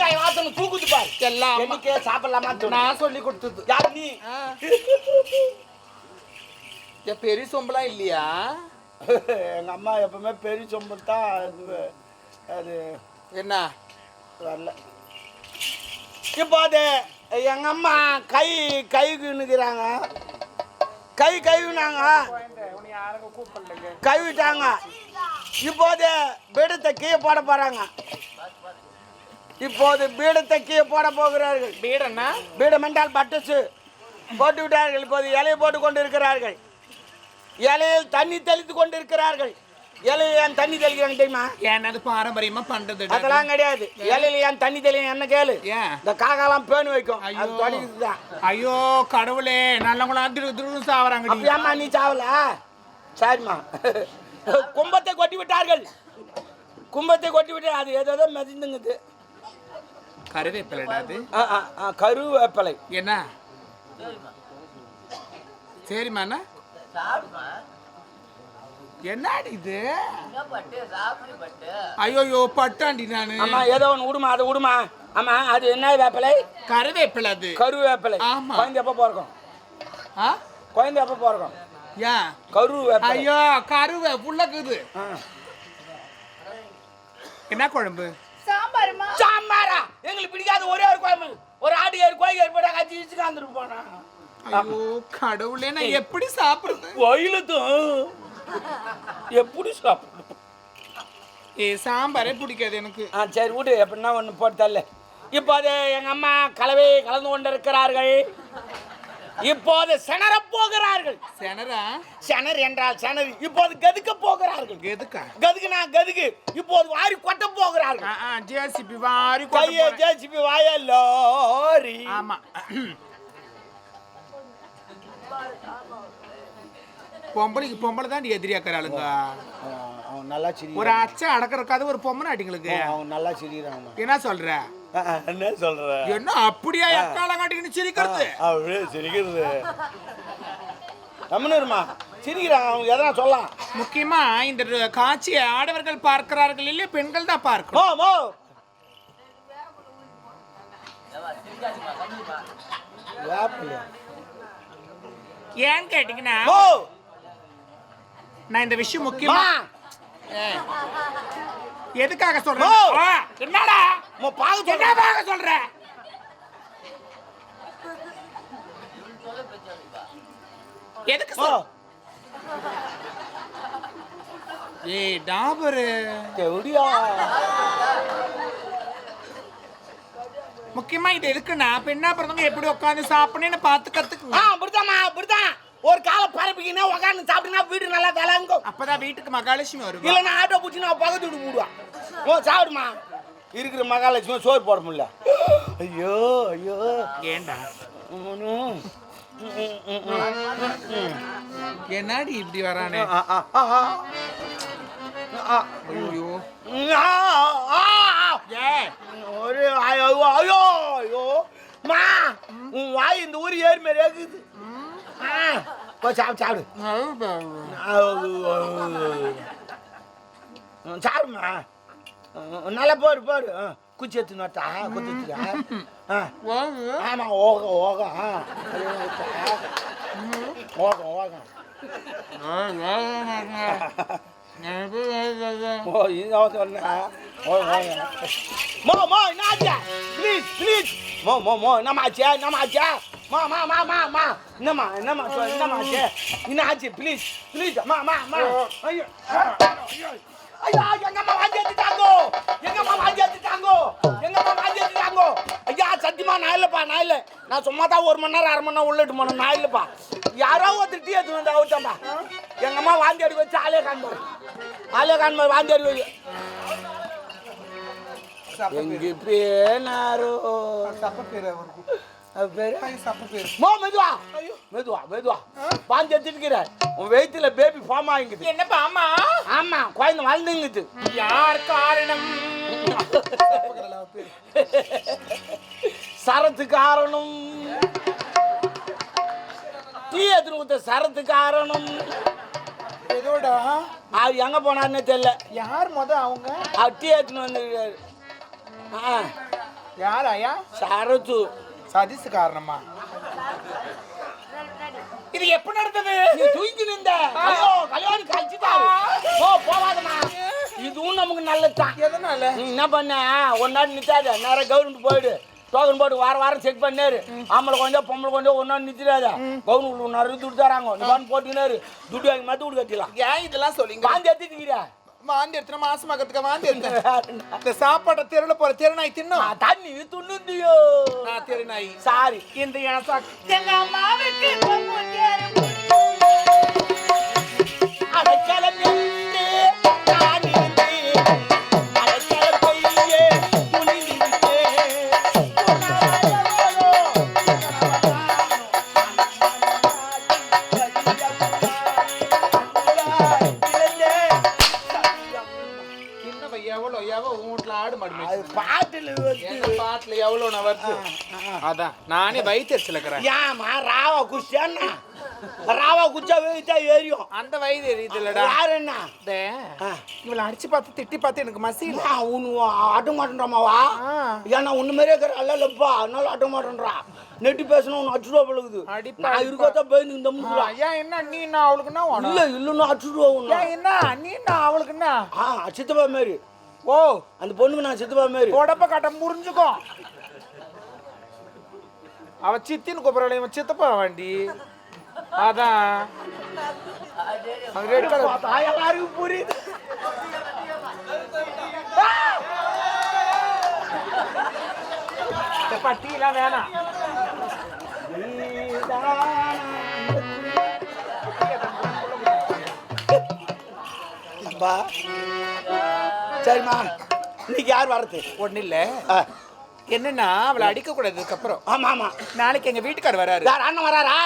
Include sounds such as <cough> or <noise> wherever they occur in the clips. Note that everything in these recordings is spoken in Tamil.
பெருங்காயம் வாசனை தூக்குது பாரு. எல்லாம். என்னைக்கே சாப்பிடலாமா நான் சொல்லி கொடுத்தது. யார் நீ. ஏன் பெரிய சொம்பலாம் இல்லையா? எங்க அம்மா எப்பவுமே பெரிய சொம்பு தான் அது என்ன? வரல. இப்போ அது எங்க அம்மா கை கைக்குன்னுக்குறாங்க கை கைவினாங்க கைவிட்டாங்க இப்போது பீடத்தை கீழே போட போறாங்க. இப்போது பீடத்தை கீழே போட போகிறார்கள். வீடண்ணா பீடம் என்றால் பட்டசு. போட்டு விட்டார்கள் இப்போது இலையை போட்டு கொண்டு இருக்கிறார்கள் இலையில் தண்ணி தெளித்து கொண்டு இருக்கிறார்கள் இலையில் ஏன் தண்ணி தெளிக்கிறாங்க தெரியுமா? என்னது பாரம்பரியமா பண்றது? அதெல்லாம் கிடையாது. இலையில ஏன் தண்ணி தெளிங்க என்ன கேளு? ஏன்? இந்த காக்காலாம் பேணு வைக்கும். ஐயோ. அது தொடங்கிட்டு தான் ஐயோ கடவுளே நல்லவங்களாம் திரு திரு சாவறாங்க அப்படியாம்மா நீ சாவல? சரிம்மா. கும்பத்தை கொட்டி விட்டார்கள் கும்பத்தை கொட்டி விட்டு அது ஏதோ மிதந்துங்குது. கருவேப்பிலடா அது? ஆ, ஆ, ஆ, கரு வேப்பலை என்ன? சரிம்மா அண்ணா என்னடி இது? ஐயோ பட்டாண்டி நானு. ஆமா ஏதோ ஒன்று விடுமா அதை விடுமா ஆமா அது என்ன வேப்பலை? கருவேப்பிலை அது. கரு வேப்பலை ஆமா. குழந்தை எப்போ ஆ? குழந்தை எப்போ பிறக்கும்? ஏன் கரு வேப்பலை ஐயோ கருவே புள்ளக்குது. என்ன குழம்பு? எங்களுக்கு பிடிக்காத. ஒரே ஒரு குழம்பு. ஒரு ஆட்டு ஏறு கோழி ஏறு போட்டா கச்சி வச்சு காந்துட்டு போனா. ஐயோ கடவுளே நான் எப்படி சாப்பிடுறது? கோயிலுக்கும் எப்படி சாப்பிடும் ஏ சாம்பாரே பிடிக்காது எனக்கு. ஆ சரி விடு. எப்படின்னா ஒன்று போட்டு தரல. இப்போது எங்கள் அம்மா கலவை கலந்து கொண்டிருக்கிறார்கள். இப்போது செனர போகிறார்கள். செனரா செனர் என்றால் செனர் இப்போது கதுக்க போகிறார்கள். எதுக்கா கதுக்குனா கதுக்கு. இப்போது வாரி கொட்ட போகிறார்கள். ஜேசிபி வாரி கையை. ஜேசிபி வாய லோரி ஆமா. பொம்பளைக்கு பொம்பளை தான் எதிரியாக்குறாளுங்க. அவன் நல்லா சிரி ஒரு அச்சை அடக்கிறக்காது ஒரு பொம்பளை அடிங்களுக்கு அவன் நல்லா சிரிக்கிறான். என்ன சொல்ற? என்ன சொல்ற. என்ன அப்படியா எக்காலம் காட்டிக்கின்னு சிரிக்கிறது? அப்படியே சிரிக்கிறது. தமிழர்மா சிரிக்கிறான் அவங்க எதனா சொல்லலாம். முக்கியமா இந்த காட்சியை ஆடவர்கள் பார்க்கிறார்கள் இல்லையா? பெண்கள் தான் பார்க்கணும். வேப்பிலையா? ஏன்னு கேட்டீங்கன்னா நான் இந்த விஷயம் முக்கியமா. எதுக்காக சொல்றேன்? ஓ. என்னடா? மோ பாக்க என்ன சொல்ற பார்க்க சொல்ற? எதுக்கு சொல் ஏய் டாபரு. எப்படியா முக்கியமா இது எதுக்குன்னா பெண்ணா பிறந்தவங்க எப்படி உட்காந்து சாப்பிடணும்னு பார்த்து ஆ அப்படித்தாம்மா அப்படித்தான் ஒரு காலை பரப்பிக்கினா உக்காந்து சாப்பிட்டீங்கன்னா வீடு நல்லா விளங்கும். அப்பதான் வீட்டுக்கு மகாலட்சுமி வருவா. இல்லைன்னா ஆட்டோ பிடிச்சி நான் பக்கத்து வீட்டு போடுவான் ஓ சாப்பிடுமா? இருக்கிற மகாலட்சுமி சோறு போட முடியல. ஐயோ ஐயோ. ஏண்டா. என்னடி இப்படி வரானே? ஐயோ. ஒரு ஐயோ ஐயோ. ஐயோ. மா உன் வாய் இந்த ஊர் ஏறி மாரி இருக்குது ஆ, போ சாப்பிடு. சாப்பிடு சாப்பிடுமா? நல்லா போடு போடு. குச்சி எடுத்து நட்டா குத்துச்சுக்கா ஆ ஆமா ஓக ஓக. ஆ அது ஊத்தா. ஓகம் ஓகம் ஓகம் ஓகம் மோ மோ என்னாச்சா ப்ளீஸ் ப்ளீஸ் மோ மோ மோ என்னமாச்சே என்னமாச்சே மா மா மா மா மா. என்னம்மா என்னம்மா சொல் என்னமாச்சே என்னாச்சு ப்ளீஸ் ப்ளீஸ் மா மா மா. ஐயோ. ஐயோ எங்க அம்மா வாந்தி எடுத்துட்டாங்கோ எங்க அம்மா வாந்தி எடுத்துட்டாங்கோ எங்க அம்மா எடுத்துட்டாங்கோ ஐயா சத்தியமா நான் இல்லப்பா நான் இல்லை நான் சும்மா தான் ஒரு மணி நேரம் அரை மணி நேரம் உள்ளிட்டு போனேன் நான் இல்லப்பா யாரோ ஒருத்தர் டீ எடுத்து வந்து அவுத்தாம்பா எங்க அம்மா வாந்தி எடுக்க வச்சு ஆளே காண்பாரு ஆளே காண்பாரு வாந்தி எடுக்க வச்சு எங்க பேனாரோ மெதுவா மெதுவா மெதுவா வாந்தி எடுத்துட்டு உன் வயித்துல பேபி ஃபார்ம் ஆகிங்குது என்னப்பா ஆமா ஆமா குழந்தை வளர்ந்துங்குது யார் காரணம் சரத்து காரணம் டீ கொடுத்த சரத்து காரணம் எதோடா அது எங்க போனாருன்னே தெரியல யார் முத அவங்க அவர் டீ எடுத்துன்னு வந்துருக்காரு ஆ யார் ஐயா சரத்து சதீஷ் காரணமா? இது எப்ப நடந்தது? நீ தூக்கி நின்ற ஐயோ கல்யாணம் கழிச்சுட்டாரு போ போவாதம்மா இதுவும் நமக்கு நல்லதுதான் எதனால? நீ என்ன பண்ண? ஒரு நாள் நிற்காத நேரம் கவர்மெண்ட் போயிடு. டோக்கன் போட்டு வார வாரம் செக் பண்ணாரு. ஆம்பளை கொஞ்சம் பொம்பளை கொஞ்சம் நாள் நிற்கிறாத கவர்மெண்ட் நிறைய துட்டு தராங்க. போட்டுக்கினாரு துட்டு வாங்கி மத்து கட்டிடலாம். ஏன் இதெல்லாம் சொல்லிங்க வாந்தி எடுத்துக்கிறா வாந்தி எடுத்துன மாசமாக்கிறதுக்கு வாந்தி எடுத்தேன் <laughs> இந்த சாப்பாட்டை தெருல போற தெருநாய் தின்னும் தண்ணி துண்ணுந்தியோ நான் தெருநாய். சாரி இந்த எங்க அம்மாவுக்கு அது பாட்டுல வந்து பாட்டுல எவ்வளோ நான் வருது? அதான் நானே வயிற்றுல இருக்கிறேன். ஏமா ராவா குச்சியாண்ணா ராவா குச்சா வேவிட்டா ஏறியும் அந்த வயது எரியுதுலடா யாரு என்ன? இவளை அடிச்சு பார்த்து திட்டி பார்த்து எனக்கு மசியல உன் ஆட்ட மாட்டேன்றாமாவா. ஏன்னா உன்ன மாதிரியே இருக்கிற அல்ல இல்லப்பா அதனால ஆட்ட மாட்டேன்றா. நெட்டி பேசணும் உன்னை அச்சுருவா பழகுது அடிப்பா, நான். இருக்கத்தான் பயந்து இந்த முடுறா ஏன் என்ன நீ நான் அவளுக்கு என்ன வேணும்? இல்ல இல்லைன்னா உன்னை. ஏன் என்ன நீ நான் அவளுக்கு என்ன? ஆ சித்தப்பா மாரி. ஓ அந்த பொண்ணுக்கு நான் சித்தப்பா மாரி உடம்ப காட்ட முறிஞ்சுக்கும் அவ சித்தின்னு கூப்பிடல இவன் சித்தப்பா வண்டி. அதான். அது ரெட் கலர். எல்லாருக்கும் புரியுது. பட்டியெல்லாம் வேணாம். அப்பா சரிம்மா இன்னைக்கு யார் வரது? ஒன்றும் இல்ல. என்னன்னா அவளை அடிக்க கூடாது இதுக்கப்புறம். ஆமா ஆமா நாளைக்கு எங்க வீட்டுக்கார் வராரு. யார் அண்ணன் வராரா?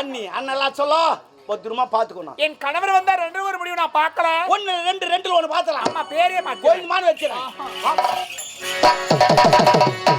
அண்ணி அண்ணெல்லாம் சொல்லோ. பத்திரமா பாத்துக்கணும் என் கணவர் வந்தா ரெண்டு ஒரு முடிவு நான் பார்க்கல. ஒன்னு ரெண்டு ரெண்டுல ஒண்ணு பாத்தலாம் அம்மா பேரே மாத்தி கோயிலுமான்னு வச்சிடறேன்